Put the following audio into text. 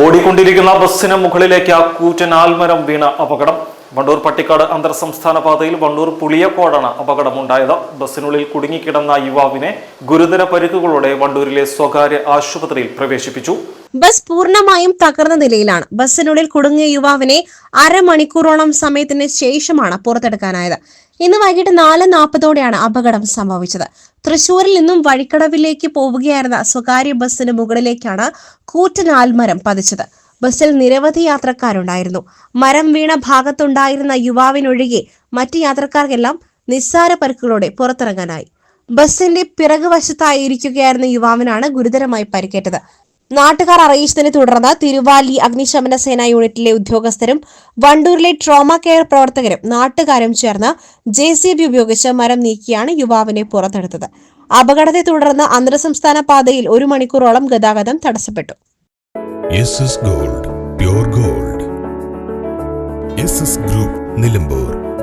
ഓടിക്കൊണ്ടിരിക്കുന്ന ബസ്സിന് മുകളിലേക്ക് ആ കൂറ്റൻ ആൽമരം വീണ അപകടം. വണ്ടൂർ പട്ടിക്കാട് അന്തർ സംസ്ഥാന പാതയിൽ വണ്ടൂർ പുളിയക്കോടാണ് അപകടമുണ്ടായത്. ബസ്സിനുള്ളിൽ കുടുങ്ങിക്കിടന്ന യുവാവിനെ ഗുരുതര പരിക്കുകളോടെ വണ്ടൂരിലെ സ്വകാര്യ ആശുപത്രിയിൽ പ്രവേശിപ്പിച്ചു. ബസ് പൂർണമായും തകർന്ന നിലയിലാണ്. ബസ്സിനുള്ളിൽ കുടുങ്ങിയ യുവാവിനെ അരമണിക്കൂറോളം സമയത്തിന് ശേഷമാണ് പുറത്തെടുക്കാനായത്. ഇന്ന് വൈകിട്ട് നാല് നാൽപ്പതോടെയാണ് അപകടം സംഭവിച്ചത്. തൃശൂരിൽ നിന്നും വഴിക്കടവിലേക്ക് പോവുകയായിരുന്ന സ്വകാര്യ ബസ്സിന് മുകളിലേക്കാണ് കൂറ്റൻ ആൽമരം പതിച്ചത്. ബസ്സിൽ നിരവധി യാത്രക്കാരുണ്ടായിരുന്നു. മരം വീണ ഭാഗത്തുണ്ടായിരുന്ന യുവാവിനൊഴികെ മറ്റ് യാത്രക്കാർക്കെല്ലാം നിസ്സാര പരിക്കുകളോടെ പുറത്തിറങ്ങാനായി. ബസിന്റെ പിറകുവശത്തായി ഇരിക്കുകയായിരുന്ന യുവാവിനാണ് ഗുരുതരമായി പരിക്കേറ്റത്. നാട്ടുകാർ അറിയിച്ചതിനെ തുടർന്ന് തിരുവാലി അഗ്നിശമന സേനാ യൂണിറ്റിലെ ഉദ്യോഗസ്ഥരും വണ്ടൂരിലെ ട്രോമ കെയർ പ്രവർത്തകരും നാട്ടുകാരും ചേർന്ന് ജെ സി ബി ഉപയോഗിച്ച് മരം നീക്കിയാണ് യുവാവിനെ പുറത്തെടുത്തത്. അപകടത്തെ തുടർന്ന് അന്തർസംസ്ഥാന പാതയിൽ ഒരു മണിക്കൂറോളം ഗതാഗതം തടസ്സപ്പെട്ടു. Gold gold. ഗ്രൂപ്പ് നിലമ്പൂർ.